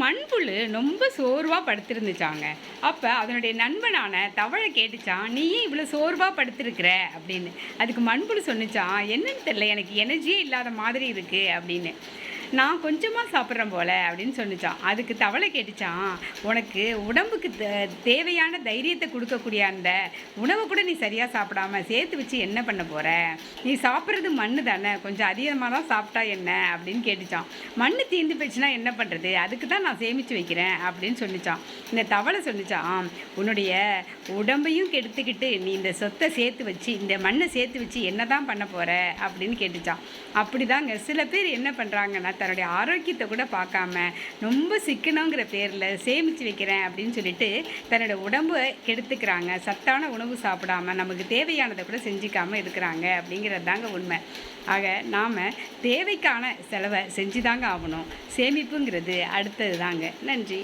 மண்புழு ரொம்ப சோர்வாக படுத்திருந்துச்சாங்க. அப்போ அதனுடைய நண்பனான தவளை கேட்டுச்சான் நீ ஏன் இவ்வளோ சோர்வாக படுத்திருக்கிற? அப்படின்னு. அதுக்கு மண்புழு சொன்னிச்சான் என்னன்னு தெரியல எனக்கு எனர்ஜியே இல்லாத மாதிரி இருக்குது அப்படின்னு. நான் கொஞ்சமாக சாப்பிட்றேன் போல அப்படின்னு சொன்னிச்சான் அதுக்கு தவளை கேட்டுச்சான் உனக்கு உடம்புக்கு தேவையான தைரியத்தை கொடுக்கக்கூடிய அந்த உணவை கூட நீ சரியாக சாப்பிடாம சேர்த்து வச்சு என்ன பண்ண போகிற நீ சாப்பிட்றது மண்ணு தானே கொஞ்சம் அதிகமாக தான் சாப்பிட்டா என்ன? அப்படின்னு கேட்டுச்சான். மண் தீர்ந்து போச்சுன்னா என்ன பண்ணுறது அதுக்கு தான் நான் சேமித்து வைக்கிறேன் அப்படின்னு சொன்னிச்சான் இந்த தவளை சொன்னிச்சான் உன்னுடைய உடம்பையும் கெடுத்துக்கிட்டு நீ இந்த சொத்தை சேர்த்து வச்சு இந்த மண்ணை சேர்த்து வச்சு என்ன தான் பண்ண போகிற அப்படின்னு கேட்டுச்சான். அப்படிதாங்க சில பேர் என்ன பண்ணுறாங்கன்னா தன்னுடைய ஆரோக்கியத்தை கூட பார்க்காம ரொம்ப சிக்கனங்கிற பேரில் சேமித்து வைக்கிறேன் அப்படின்னு சொல்லிட்டு தன்னோட உடம்பை கெடுத்துக்கிறாங்க. சத்தான உணவு சாப்பிடாம நமக்கு தேவையானதை கூட செஞ்சுக்காமல் இருக்கிறாங்க அப்படிங்கிறது தாங்க உண்மை. ஆக நாம் தேவைக்கான செலவை செஞ்சு தாங்க ஆகணும். சேமிப்புங்கிறது அடுத்தது தாங்க. நன்றி.